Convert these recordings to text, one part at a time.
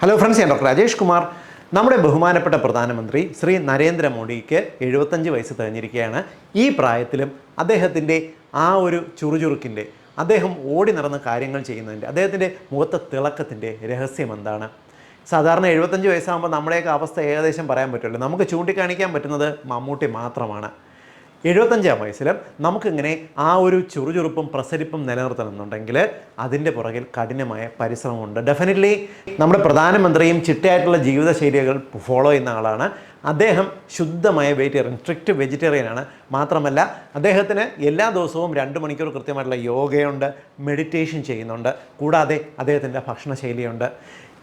Hello friends ഞാൻ doctor Rajesh Kumar നമ്മുടെ ബഹുമാനപ്പെട്ട പ്രധാനമന്ത്രി ശ്രീ നരേന്ദ്രമോദിക്ക് എഴുപത്തഞ്ച് വയസ്സ് തികഞ്ഞിരിക്കുകയാണ് ഈ പ്രായത്തിലും അദ്ദേഹത്തിന്റെ ആ ഒരു ചുറുചുറുക്കിന്റെ അദ്ദേഹം ഓടി നടന്ന കാര്യങ്ങൾ ചെയ്യുന്നതിന്റെ അദ്ദേഹത്തിന്റെ മുഖത്തെ തിളക്കത്തിന്റെ രഹസ്യം എന്താണ്? സാധാരണ എഴുപത്തഞ്ച് വയസ്സാകുമ്പോൾ നമ്മുടെയൊക്കെ അവസ്ഥ ഏകദേശം പറയാൻ പറ്റുള്ളൂ നമുക്ക് ചൂണ്ടിക്കാണിക്കാൻ പറ്റുന്നത് മമ്മൂട്ടി മാത്രമാണ്. എഴുപത്തഞ്ചാം വയസ്സിലും നമുക്കിങ്ങനെ ആ ഒരു ചുറുചുറുപ്പും പ്രസരിപ്പും നിലനിർത്തണമെന്നുണ്ടെങ്കിൽ അതിന്റെ പുറകിൽ കഠിനമായ പരിശ്രമമുണ്ട്. ഡെഫിനറ്റ്ലി നമ്മുടെ പ്രധാനമന്ത്രിയും ചിട്ടയായിട്ടുള്ള ജീവിതശൈലികൾ ഫോളോ ചെയ്യുന്ന ആളാണ്. അദ്ദേഹം ശുദ്ധമായ വെജിറ്റേറിയൻ സ്ട്രിക്റ്റ് വെജിറ്റേറിയൻ ആണ്. മാത്രമല്ല അദ്ദേഹത്തിന് എല്ലാ ദിവസവും രണ്ട് മണിക്കൂർ കൃത്യമായിട്ടുള്ള യോഗയുണ്ട് മെഡിറ്റേഷൻ ചെയ്യുന്നുണ്ട്. കൂടാതെ അദ്ദേഹത്തിന്റെ ഭക്ഷണശൈലിയുണ്ട്.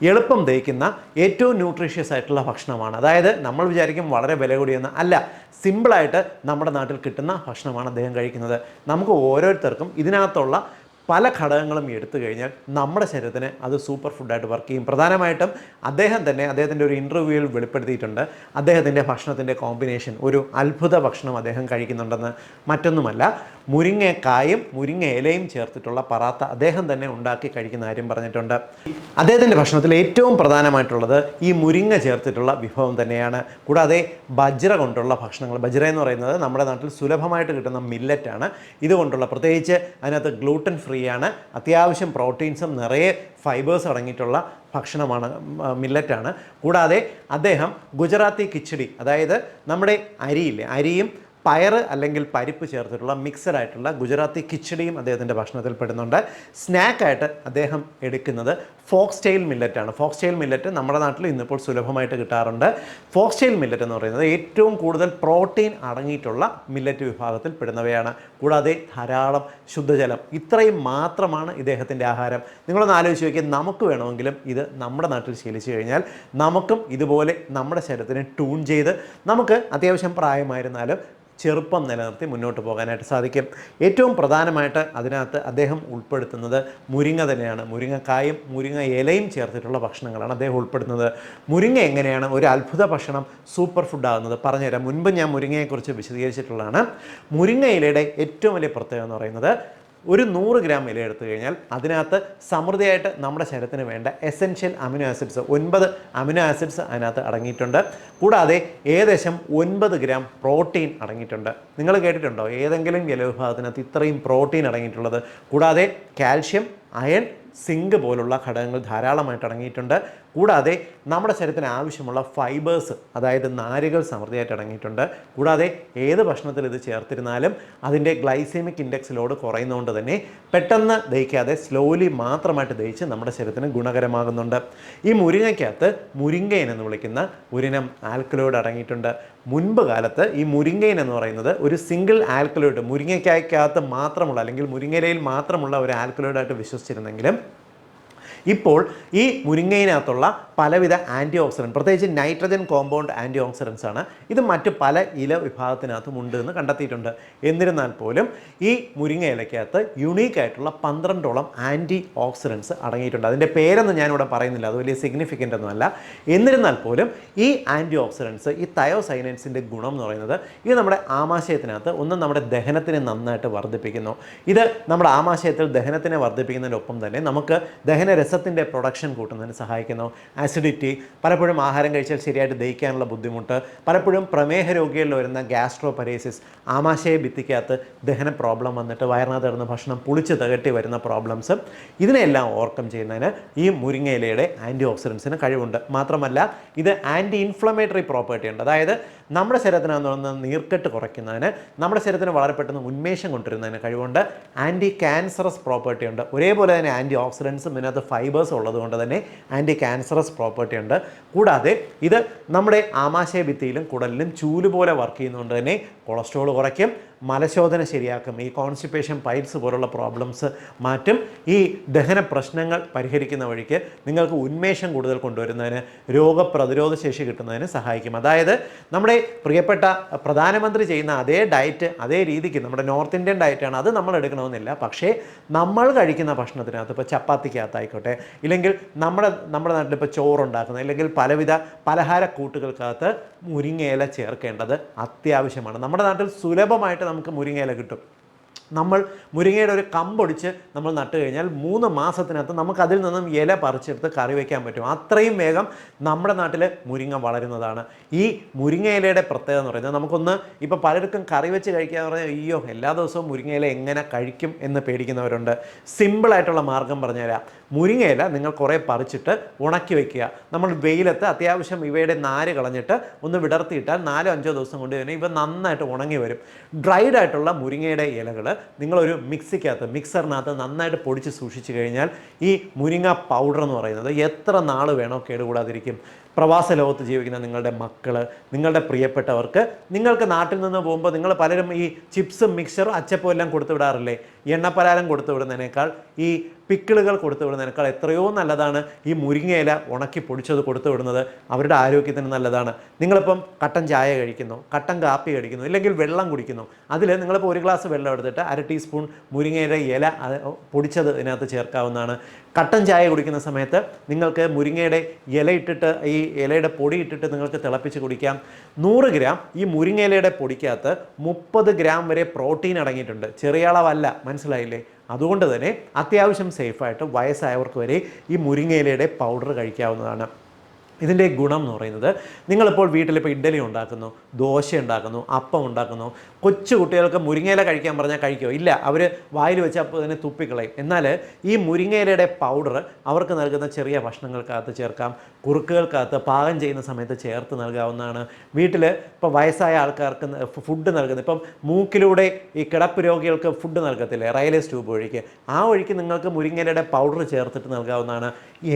എളുപ്പം ദഹിക്കുന്ന ഏറ്റവും ന്യൂട്രീഷ്യസ് ആയിട്ടുള്ള ഭക്ഷണമാണ്. അതായത് നമ്മൾ വിചാരിക്കും വളരെ വില കൂടിയെന്ന് അല്ല സിമ്പിളായിട്ട് നമ്മുടെ നാട്ടിൽ കിട്ടുന്ന ഭക്ഷണമാണ് അദ്ദേഹം കഴിക്കുന്നത്. നമുക്ക് ഓരോരുത്തർക്കും ഇതിനകത്തുള്ള പല ഘടകങ്ങളും എടുത്തു കഴിഞ്ഞാൽ നമ്മുടെ ശരീരത്തിന് അത് സൂപ്പർ ഫുഡായിട്ട് വർക്ക് ചെയ്യും. പ്രധാനമായിട്ടും അദ്ദേഹം തന്നെ അദ്ദേഹത്തിന്റെ ഒരു ഇന്റർവ്യൂവിൽ വെളിപ്പെടുത്തിയിട്ടുണ്ട്. അദ്ദേഹത്തിന്റെ ഭക്ഷണത്തിന്റെ കോമ്പിനേഷൻ ഒരു അത്ഭുത ഭക്ഷണം അദ്ദേഹം കഴിക്കുന്നുണ്ടെന്ന്. മറ്റൊന്നുമല്ല മുരിങ്ങക്കായും മുരിങ്ങ ഇലയും ചേർത്തിട്ടുള്ള പറാത്ത അദ്ദേഹം തന്നെ ഉണ്ടാക്കി കഴിക്കുന്ന കാര്യം പറഞ്ഞിട്ടുണ്ട്. അദ്ദേഹത്തിന്റെ ഭക്ഷണത്തിൽ ഏറ്റവും പ്രധാനമായിട്ടുള്ളത് ഈ മുരിങ്ങ ചേർത്തിട്ടുള്ള വിഭവം തന്നെയാണ്. കൂടാതെ ബജ്ര കൊണ്ടുള്ള ഭക്ഷണങ്ങൾ. ബജ്ര എന്ന് പറയുന്നത് നമ്മുടെ നാട്ടിൽ സുലഭമായിട്ട് കിട്ടുന്ന മില്ലറ്റാണ്. ഇതുകൊണ്ടുള്ള പ്രത്യേകിച്ച് അതിനകത്ത് ഗ്ലൂട്ടൻ ഫ്രീ ആണ്. അത്യാവശ്യം പ്രോട്ടീൻസും നിറയെ ഫൈബേഴ്സ് അടങ്ങിയിട്ടുള്ള ഭക്ഷണമാണ് മില്ലറ്റാണ്. കൂടാതെ അദ്ദേഹം ഗുജറാത്തി കിച്ചടി അതായത് നമ്മുടെ അരിയില്ലേ അരിയും പയറ് അല്ലെങ്കിൽ പരിപ്പ് ചേർത്തിട്ടുള്ള മിക്സഡ് ആയിട്ടുള്ള ഗുജറാത്തി കിച്ചടിയും അദ്ദേഹത്തിന്റെ ഭക്ഷണത്തിൽ പെടുന്നുണ്ട്. സ്നാക്കായിട്ട് അദ്ദേഹം എടുക്കുന്നത് ഫോക്സ് ടെയിൽ മില്ലറ്റാണ്. ഫോക്സ് ടെയിൽ മില്ലറ്റ് നമ്മുടെ നാട്ടിൽ ഇന്നിപ്പോൾ സുലഭമായിട്ട് കിട്ടാറുണ്ട്. ഫോക്സ് ടെയിൽ മില്ലറ്റ് എന്ന് പറയുന്നത് ഏറ്റവും കൂടുതൽ പ്രോട്ടീൻ അടങ്ങിയിട്ടുള്ള മില്ലറ്റ് വിഭാഗത്തിൽ പെടുന്നവയാണ്. കൂടാതെ ധാരാളം ശുദ്ധജലം. ഇത്രയും മാത്രമാണ് ഇദ്ദേഹത്തിന്റെ ആഹാരം. നിങ്ങളൊന്ന് ആലോചിച്ച് നോക്കിയാൽ നമുക്ക് വേണമെങ്കിലും ഇത് നമ്മുടെ നാട്ടിൽ ശീലിച്ചു കഴിഞ്ഞാൽ നമുക്കും ഇതുപോലെ നമ്മുടെ ശരീരത്തിനെ ട്യൂൺ ചെയ്ത് നമുക്ക് അത്യാവശ്യം പ്രായമായിരുന്നാലും ചെറുപ്പം നിലനിർത്തി മുന്നോട്ട് പോകാനായിട്ട് സാധിക്കും. ഏറ്റവും പ്രധാനമായിട്ട് അതിനകത്ത് അദ്ദേഹം ഉൾപ്പെടുത്തുന്നത് മുരിങ്ങ തന്നെയാണ്. മുരിങ്ങക്കായും മുരിങ്ങ ഇലയും ചേർത്തിട്ടുള്ള ഭക്ഷണങ്ങളാണ് അദ്ദേഹം ഉൾപ്പെടുത്തുന്നത്. മുരിങ്ങ എങ്ങനെയാണ്? ഒരു അത്ഭുത ഭക്ഷണം സൂപ്പർ ഫുഡ് ആകുന്നത് പറഞ്ഞുതരാം. മുൻപ് ഞാൻ മുരിങ്ങയെക്കുറിച്ച് വിശദീകരിച്ചിട്ടുള്ളതാണ്. മുരിങ്ങ ഇലയുടെ ഏറ്റവും വലിയ പ്രത്യേകത എന്ന് പറയുന്നത് ഒരു നൂറ് ഗ്രാം ഇല എടുത്തു കഴിഞ്ഞാൽ അതിനകത്ത് സമൃദ്ധിയായിട്ട് നമ്മുടെ ശരീരത്തിന് വേണ്ട എസെൻഷ്യൽ അമിനോ ആസിഡ്സ് ഒൻപത് അമിനോ ആസിഡ്സ് അതിനകത്ത് അടങ്ങിയിട്ടുണ്ട്. കൂടാതെ ഏകദേശം ഒൻപത് ഗ്രാം പ്രോട്ടീൻ അടങ്ങിയിട്ടുണ്ട്. നിങ്ങൾ കേട്ടിട്ടുണ്ടോ? ഏതെങ്കിലും ഇല വിഭാഗത്തിനകത്ത് ഇത്രയും പ്രോട്ടീൻ അടങ്ങിയിട്ടുള്ളത്? കൂടാതെ കാൽഷ്യം അയൺ സിങ്ക് പോലുള്ള ഘടകങ്ങൾ ധാരാളമായിട്ട് അടങ്ങിയിട്ടുണ്ട്. കൂടാതെ നമ്മുടെ ശരീരത്തിന് ആവശ്യമുള്ള ഫൈബേഴ്സ് അതായത് നാരുകൾ സമൃദ്ധിയായിട്ട് അടങ്ങിയിട്ടുണ്ട്. കൂടാതെ ഏത് ഭക്ഷണത്തിൽ ഇത് ചേർത്തിരുന്നാലും അതിന്റെ ഗ്ലൈസെമിക് ഇൻഡെക്സ് ലോഡ് കുറയുന്നതുകൊണ്ട് തന്നെ പെട്ടെന്ന് ദഹിക്കാതെ സ്ലോലി മാത്രമായിട്ട് ദഹിച്ച് നമ്മുടെ ശരീരത്തിന് ഗുണകരമാകുന്നുണ്ട്. ഈ മുരിങ്ങയ്ക്കകത്ത് മുരിങ്ങയൻ എന്ന് വിളിക്കുന്ന ഒരിനം ആൽക്കലോയിഡ് അടങ്ങിയിട്ടുണ്ട്. മുൻപ് കാലത്ത് ഈ മുരിങ്ങയൻ എന്ന് പറയുന്നത് ഒരു സിംഗിൾ ആൽക്കലോയിഡ് മുരിങ്ങയ്ക്കകത്ത് മാത്രമുള്ള അല്ലെങ്കിൽ മുരിങ്ങയിലയിൽ മാത്രമുള്ള ഒരു ആൽക്കലോയിഡായിട്ട് വിശ്വസിച്ചിരുന്നെങ്കിലും ഇപ്പോൾ ഈ മുരിങ്ങയിനകത്തുള്ള പലവിധ ആന്റി ഓക്സിഡന്റ് പ്രത്യേകിച്ച് നൈട്രജൻ കോമ്പൗണ്ട് ആന്റി ഓക്സിഡൻസ് ആണ്. ഇത് മറ്റ് പല ഇല വിഭാഗത്തിനകത്തും ഉണ്ട് എന്ന് കണ്ടെത്തിയിട്ടുണ്ട്. എന്നിരുന്നാൽ പോലും ഈ മുരിങ്ങ ഇലയ്ക്കകത്ത് യുണീക്ക് ആയിട്ടുള്ള പന്ത്രണ്ടോളം ആന്റി ഓക്സിഡൻസ് അടങ്ങിയിട്ടുണ്ട്. അതിന്റെ പേരൊന്നും ഞാനിവിടെ പറയുന്നില്ല. അത് വലിയ സിഗ്നിഫിക്കന്റ് ഒന്നുമല്ല എന്നിരുന്നാൽ പോലും ഈ ആന്റി ഓക്സിഡൻസ് ഈ തയോസൈനൻസിന്റെ ഗുണം എന്ന് പറയുന്നത് ഇത് നമ്മുടെ ആമാശയത്തിനകത്ത് ഒന്ന് നമ്മുടെ ദഹനത്തിനെ നന്നായിട്ട് വർദ്ധിപ്പിക്കുന്നു. ഇത് നമ്മുടെ ആമാശയത്തിൽ ദഹനത്തിനെ വർദ്ധിപ്പിക്കുന്നതിനൊപ്പം തന്നെ നമുക്ക് ദഹന രസത്തിന്റെ പ്രൊഡക്ഷൻ കൂട്ടുന്നതിന് സഹായിക്കുന്നു. ആസിഡിറ്റി പലപ്പോഴും ആഹാരം കഴിച്ചാൽ ശരിയായിട്ട് ദഹിക്കാനുള്ള ബുദ്ധിമുട്ട് പലപ്പോഴും പ്രമേഹ രോഗികളിൽ വരുന്ന ഗ്യാസ്ട്രോ പരേസിസ് ആമാശയ ഭിത്തിക്കകത്ത് ദഹന പ്രോബ്ലം വന്നിട്ട് വയറിനകത്ത് ഇടുന്ന ഭക്ഷണം പുളിച്ച് തകട്ടി വരുന്ന പ്രോബ്ലംസ് ഇതിനെല്ലാം ഓവർകം ചെയ്യുന്നതിന് ഈ മുരിങ്ങയിലയുടെ ആന്റി ഓക്സിഡൻസിന് കഴിവുണ്ട്. മാത്രമല്ല ഇത് ആന്റി ഇൻഫ്ലമേറ്ററി പ്രോപ്പർട്ടി ഉണ്ട്. അതായത് നമ്മുടെ ശരീരത്തിന് ശരീരത്തിനകത്ത് നീർക്കെട്ട് കുറയ്ക്കുന്നതിന് നമ്മുടെ ശരീരത്തിന് വളരെ പെട്ടെന്ന് ഉന്മേഷം കൊണ്ടുവരുന്നതിന് കഴിവുണ്ട്. ആന്റി ക്യാൻസറസ് പ്രോപ്പർട്ടി ഉണ്ട്. ഒരേപോലെ തന്നെ ആന്റി ഓക്സിഡൻസും ഇതിനകത്ത് ഫൈബേഴ്സ് ഉള്ളതുകൊണ്ട് തന്നെ ആന്റി ക്യാൻസറസ് പ്രോപ്പർട്ടി ഉണ്ട്. കൂടാതെ ഇത് നമ്മുടെ ആമാശയ ഭിത്തിയിലും കുടലിലും ചൂൽ പോലെ വർക്ക് ചെയ്യുന്നതുകൊണ്ട് തന്നെ കൊളസ്ട്രോൾ കുറയ്ക്കും. മലശോധന ശരിയാക്കും. ഈ കോൺസ്റ്റിപ്പേഷൻ പൈൽസ് പോലുള്ള പ്രോബ്ലംസ് മാറ്റും. ഈ ദഹന പ്രശ്നങ്ങൾ പരിഹരിക്കുന്ന വഴിക്ക് നിങ്ങൾക്ക് ഉന്മേഷം കൂടുതൽ കൊണ്ടുവരുന്നതിന് രോഗപ്രതിരോധ ശേഷി കിട്ടുന്നതിന് സഹായിക്കും. അതായത് നമ്മുടെ പ്രിയപ്പെട്ട പ്രധാനമന്ത്രി ചെയ്യുന്ന അതേ ഡയറ്റ് അതേ രീതിക്ക് നമ്മുടെ നോർത്ത് ഇന്ത്യൻ ഡയറ്റാണ് അത് നമ്മൾ എടുക്കണമെന്നില്ല. പക്ഷേ നമ്മൾ കഴിക്കുന്ന ഭക്ഷണത്തിനകത്ത് ഇപ്പോൾ ചപ്പാത്തിക്കകത്തായിക്കോട്ടെ ഇല്ലെങ്കിൽ നമ്മുടെ നമ്മുടെ നാട്ടിൽ ഇപ്പോൾ ചോറുണ്ടാക്കുന്ന അല്ലെങ്കിൽ പലവിധ പലഹാര കൂട്ടുകൾക്കകത്ത് മുരിങ്ങയില ചേർക്കേണ്ടത് അത്യാവശ്യമാണ്. നമ്മുടെ നാട്ടിൽ സുലഭമായിട്ട് നമുക്ക് മുരിങ്ങയില കിട്ടും. നമ്മൾ മുരിങ്ങയുടെ ഒരു കമ്പൊടിച്ച് നമ്മൾ നട്ട് കഴിഞ്ഞാൽ മൂന്ന് മാസത്തിനകത്ത് നമുക്ക് അതിൽ നിന്നും ഇല പറിച്ചെടുത്ത് കറി വയ്ക്കാൻ പറ്റും. അത്രയും വേഗം നമ്മുടെ നാട്ടിൽ മുരിങ്ങ വളരുന്നതാണ്. ഈ മുരിങ്ങ ഇലയുടെ പ്രത്യേകത എന്ന് പറയുന്നത് നമുക്കൊന്ന് ഇപ്പോൾ പലർക്കും കറി വെച്ച് കഴിക്കുക എന്ന് പറഞ്ഞാൽ അയ്യോ എല്ലാ ദിവസവും മുരിങ്ങയില എങ്ങനെ കഴിക്കും? എന്ന് പേടിക്കുന്നവരുണ്ട്. സിമ്പിളായിട്ടുള്ള മാർഗം പറഞ്ഞുതരാം. മുരിങ്ങയില നിങ്ങൾ കുറേ പറിച്ചിട്ട് ഉണക്കി വെക്കുക. നമ്മൾ വെയിലത്ത് അത്യാവശ്യം ഇവയുടെ നാര് കളഞ്ഞിട്ട് ഒന്ന് വിടർത്തിയിട്ടാൽ നാലോ അഞ്ചോ ദിവസം കൊണ്ട് തന്നെ ഇവ നന്നായിട്ട് ഉണങ്ങി വരും. ഡ്രൈഡ് ആയിട്ടുള്ള മുരിങ്ങയുടെ ഇലകൾ നിങ്ങളൊരു മിക്സിക്കകത്ത് മിക്സറിനകത്ത് നന്നായിട്ട് പൊടിച്ച് സൂക്ഷിച്ചു കഴിഞ്ഞാൽ ഈ മുരിങ്ങ പൗഡർ എന്ന് പറയുന്നത് എത്ര നാൾ വേണോ കേടുകൂടാതിരിക്കും. പ്രവാസ ലോകത്ത് ജീവിക്കുന്ന നിങ്ങളുടെ മക്കൾ നിങ്ങളുടെ പ്രിയപ്പെട്ടവർക്ക് നിങ്ങൾക്ക് നാട്ടിൽ നിന്ന് പോകുമ്പോൾ നിങ്ങൾ പലരും ഈ ചിപ്സും മിക്സറും അച്ചപ്പവും എല്ലാം കൊടുത്തു വിടാറില്ലേ? എണ്ണപ്പലാരം കൊടുത്തു വിടുന്നതിനേക്കാൾ ഈ പിക്കിളുകൾ കൊടുത്തു വിടുന്നതിനേക്കാൾ എത്രയോ നല്ലതാണ് ഈ മുരിങ്ങയില ഉണക്കി പൊടിച്ചത് കൊടുത്തു വിടുന്നത്. അവരുടെ ആരോഗ്യത്തിന് നല്ലതാണ്. നിങ്ങളിപ്പം കട്ടൻ ചായ കഴിക്കുന്നു കട്ടൻ കാപ്പി കഴിക്കുന്നു ഇല്ലെങ്കിൽ വെള്ളം കുടിക്കുന്നു. അതിൽ നിങ്ങളിപ്പോൾ ഒരു ഗ്ലാസ് വെള്ളം എടുത്തിട്ട് അര ടീസ്പൂൺ മുരിങ്ങയുടെ ഇല പൊടിച്ചത് ഇതിനകത്ത് ചേർക്കാവുന്നതാണ്. കട്ടൻ ചായ കുടിക്കുന്ന സമയത്ത് നിങ്ങൾക്ക് മുരിങ്ങയുടെ ഇല ഇട്ടിട്ട് ഈ ഇലയുടെ പൊടി ഇട്ടിട്ട് നിങ്ങൾക്ക് തിളപ്പിച്ച് കുടിക്കാം. നൂറ് ഗ്രാം ഈ മുരിങ്ങയിലയുടെ പൊടിക്കകത്ത് മുപ്പത് ഗ്രാം വരെ പ്രോട്ടീൻ അടങ്ങിയിട്ടുണ്ട്. ചെറിയ അളവല്ല മനസ്സിലായില്ലേ? അതുകൊണ്ട് തന്നെ അത്യാവശ്യം സേഫായിട്ട് വയസ്സായവർക്ക് വരെ ഈ മുരിങ്ങയിലയുടെ പൗഡർ കഴിക്കാവുന്നതാണ്. ഇതിന്റെ ഗുണം എന്ന് പറയുന്നത് നിങ്ങളിപ്പോൾ വീട്ടിലിപ്പോൾ ഇഡ്ഡലി ഉണ്ടാക്കുന്നു ദോശ ഉണ്ടാക്കുന്നു അപ്പം ഉണ്ടാക്കുന്നു കൊച്ചു കുട്ടികൾക്ക് മുരിങ്ങയില കഴിക്കാൻ പറഞ്ഞാൽ കഴിക്കുമോ ഇല്ല. അവർ വായിൽ വെച്ച് അപ്പോൾ അതിനെ തുപ്പിക്കളയും. എന്നാൽ ഈ മുരിങ്ങയിലയുടെ പൗഡർ അവർക്ക് നൽകുന്ന ചെറിയ ഭക്ഷണങ്ങൾക്കകത്ത് ചേർക്കാം കുറുക്കുകൾക്കകത്ത് പാകം ചെയ്യുന്ന സമയത്ത് ചേർത്ത് നൽകാവുന്നതാണ്. വീട്ടിൽ ഇപ്പോൾ വയസ്സായ ആൾക്കാർക്ക് ഫുഡ് നൽകുന്നത് ഇപ്പം മൂക്കിലൂടെ ഈ കിടപ്പ് രോഗികൾക്ക് ഫുഡ് നൽകത്തില്ലേ? റയലേസ് ട്യൂബ് വഴിക്ക് ആ വഴിക്ക് നിങ്ങൾക്ക് മുരിങ്ങയിലയുടെ പൗഡർ ചേർത്തിട്ട് നൽകാവുന്നതാണ്.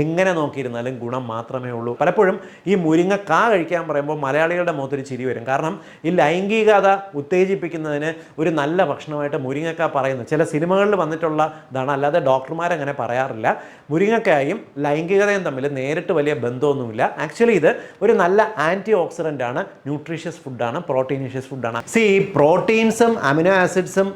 എങ്ങനെ നോക്കിയിരുന്നാലും ഗുണം മാത്രമേ ഉള്ളൂ. പലപ്പോഴും ഈ മുരിങ്ങ കാ കഴിക്കാൻ പറയുമ്പോൾ മലയാളികളുടെ മുഖത്തൊരു ചിരി വരും. കാരണം ഈ ലൈംഗികത ഉത്തേജിപ്പിക്കുന്നതിന് ഒരു നല്ല ഭക്ഷണമായിട്ട് മുരിങ്ങക്ക പറയുന്നു ചില സിനിമകളിൽ വന്നിട്ടുള്ള ഇതാണ്. അല്ലാതെ ഡോക്ടർമാരങ്ങനെ പറയാറില്ല. മുരിങ്ങക്കായും ലൈംഗികതയും തമ്മിൽ നേരിട്ട് വലിയ ബന്ധമൊന്നുമില്ല. ആക്ച്വലി ഇത് ഒരു നല്ല ആന്റി ഓക്സിഡന്റ് ആണ്. ന്യൂട്രീഷ്യസ് ഫുഡാണ് പ്രോട്ടീനീഷ്യസ് ഫുഡാണ് സി പ്രോട്ടീൻസും അമിനോ ആസിഡ്സും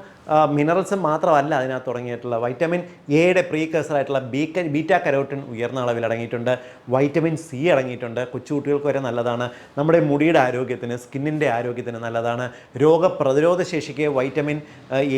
മിനറൽസും മാത്രമല്ല അതിനകത്ത് തുടങ്ങിയിട്ടുള്ള വൈറ്റമിൻ എയുടെ പ്രീകേഴ്സറായിട്ടുള്ള ബീക്ക ബീറ്റാ കരോട്ടിൻ ഉയർന്ന അളവിൽ അടങ്ങിയിട്ടുണ്ട്. വൈറ്റമിൻ സി അടങ്ങിയിട്ടുണ്ട്. കൊച്ചുകുട്ടികൾക്ക് വരെ നല്ലതാണ്. നമ്മുടെ മുടിയുടെ ആരോഗ്യത്തിന് സ്കിന്നിന്റെ ആരോഗ്യത്തിന് നല്ലതാണ്. രോഗപ്രതിരോധ ശേഷിക്ക് വൈറ്റമിൻ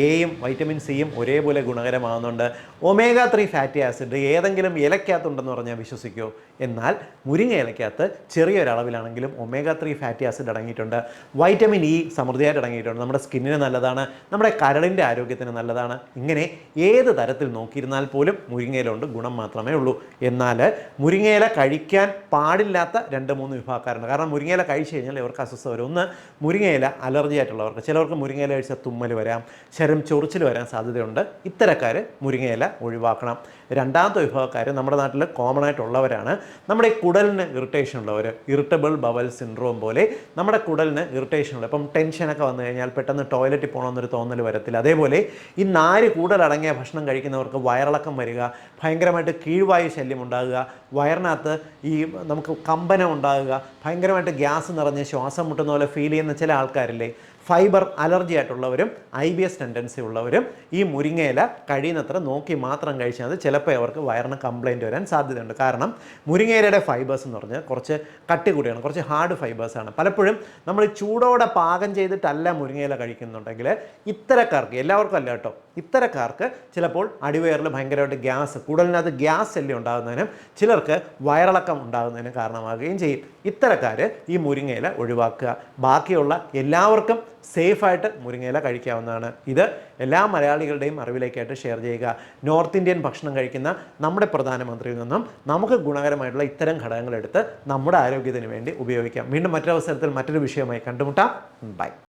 എയും വൈറ്റമിൻ സിയും ഒരേപോലെ ഗുണകരമാകുന്നുണ്ട്. ഒമേഗ ത്രീ ഫാറ്റി ആസിഡ് ഏതെങ്കിലും ഇലക്കകത്തുണ്ടെന്ന് പറഞ്ഞാൽ വിശ്വസിക്കൂ. എന്നാൽ മുരിങ്ങ ഇലക്കകത്ത് ചെറിയൊരളവിലാണെങ്കിലും ഒമേഗ ത്രീ ഫാറ്റി ആസിഡ് അടങ്ങിയിട്ടുണ്ട്. വൈറ്റമിൻ ഇ സമൃദ്ധിയായിട്ട് അടങ്ങിയിട്ടുണ്ട്. നമ്മുടെ സ്കിന്നിന് നല്ലതാണ്. നമ്മുടെ കരളിന്റെ ആരോഗ്യത്തിന് നല്ലതാണ്. ഇങ്ങനെ ഏത് തരത്തിൽ നോക്കിയിരുന്നാൽ പോലും മുരിങ്ങയിലുണ്ട് ഗുണം മാത്രമേ ഉള്ളൂ. എന്നാൽ മുരിങ്ങയില കഴിക്കാൻ പാടില്ലാത്ത രണ്ട് മൂന്ന് വിഭാഗക്കാരുണ്ട്. കാരണം മുരിങ്ങയില കഴിച്ചു കഴിഞ്ഞാൽ ഇവർക്ക് അസ്വസ്ഥ വരും. ഒന്ന് മുരിങ്ങയില അലർജി ആയിട്ടുള്ളവർക്ക്. ചിലവർക്ക് മുരിങ്ങയില കഴിച്ചാൽ തുമ്മൽ വരാം ശരം ചൊറിച്ചിൽ വരാൻ സാധ്യതയുണ്ട്. ഇത്തരക്കാർ മുരിങ്ങയില ഒഴിവാക്കണം. രണ്ടാമത്തെ വിഭാഗക്കാർ നമ്മുടെ നാട്ടിൽ കോമൺ ആയിട്ടുള്ളവരാണ്. നമ്മുടെ ഈ കുടലിന് ഇറിറ്റേഷൻ ഉള്ളവർ ഇറിറ്റബിൾ ബവൽ സിൻഡ്രോം പോലെ നമ്മുടെ കുടലിന് ഇറിറ്റേഷൻ ഉള്ളത് ഇപ്പം ടെൻഷനൊക്കെ വന്നു കഴിഞ്ഞാൽ പെട്ടെന്ന് ടോയ്ലറ്റിൽ പോകണമെന്നൊരു തോന്നൽ വരത്തില്ല. അതേപോലെ ഈ നാര് കൂടുതലടങ്ങിയ ഭക്ഷണം കഴിക്കുന്നവർക്ക് വയറിളക്കം വരിക ഭയങ്കരമായിട്ട് കീഴ്വായു ശല്യം ഉണ്ടാകുക വയറിനകത്ത് ഈ നമുക്ക് കമ്പനം ഉണ്ടാകുക ഭയങ്കരമായിട്ട് ഗ്യാസ് നിറഞ്ഞ് ശ്വാസം മുട്ടുന്ന പോലെ ഫീൽ ചെയ്യുന്ന ചില ആൾക്കാരില്ലേ ഫൈബർ അലർജി ആയിട്ടുള്ളവരും ഐ ബി എസ് ടെൻഡൻസി ഉള്ളവരും ഈ മുരിങ്ങയില കഴിയുന്നത്ര നോക്കി മാത്രം കഴിച്ചാൽ ചിലപ്പോൾ അവർക്ക് വയറിന് കംപ്ലൈന്റ് വരാൻ സാധ്യതയുണ്ട്. കാരണം മുരിങ്ങയിലയുടെ ഫൈബേഴ്സ് എന്ന് പറഞ്ഞാൽ കുറച്ച് കട്ടി കൂടിയാണ് കുറച്ച് ഹാർഡ് ഫൈബേഴ്സാണ് പലപ്പോഴും നമ്മൾ ചൂടോടെ പാകം ചെയ്തിട്ടല്ല മുരിങ്ങയില കഴിക്കുന്നുണ്ടെങ്കിൽ ഇത്തരക്കാർക്ക് എല്ലാവർക്കും അല്ല കേട്ടോ ഇത്തരക്കാർക്ക് ചിലപ്പോൾ അടിവയറിൽ ഭയങ്കരമായിട്ട് ഗ്യാസ് കൂടുതലിനകത്ത് ഗ്യാസ് ശല്യം ഉണ്ടാകുന്നതിനും ചിലർക്ക് വയറിളക്കം ഉണ്ടാകുന്നതിനും കാരണമാകുകയും ചെയ്യും. ഇത്തരക്കാർ ഈ മുരിങ്ങയില ഒഴിവാക്കുക. ബാക്കിയുള്ള എല്ലാവർക്കും സേഫായിട്ട് മുരിങ്ങയില കഴിക്കാവുന്നതാണ്. ഇത് എല്ലാ മലയാളികളുടെയും അറിവിലേക്കായിട്ട് ഷെയർ ചെയ്യുക. നോർത്ത് ഇന്ത്യൻ ഭക്ഷണം കഴിക്കുന്ന നമ്മുടെ പ്രധാനമന്ത്രിയിൽ നിന്നും നമുക്ക് ഗുണകരമായിട്ടുള്ള ഇത്തരം ഘടകങ്ങളെടുത്ത് നമ്മുടെ ആരോഗ്യത്തിന് വേണ്ടി ഉപയോഗിക്കാം. വീണ്ടും മറ്റൊരവസരത്തിൽ മറ്റൊരു വിഷയമായി കണ്ടുമുട്ടാം. ബൈ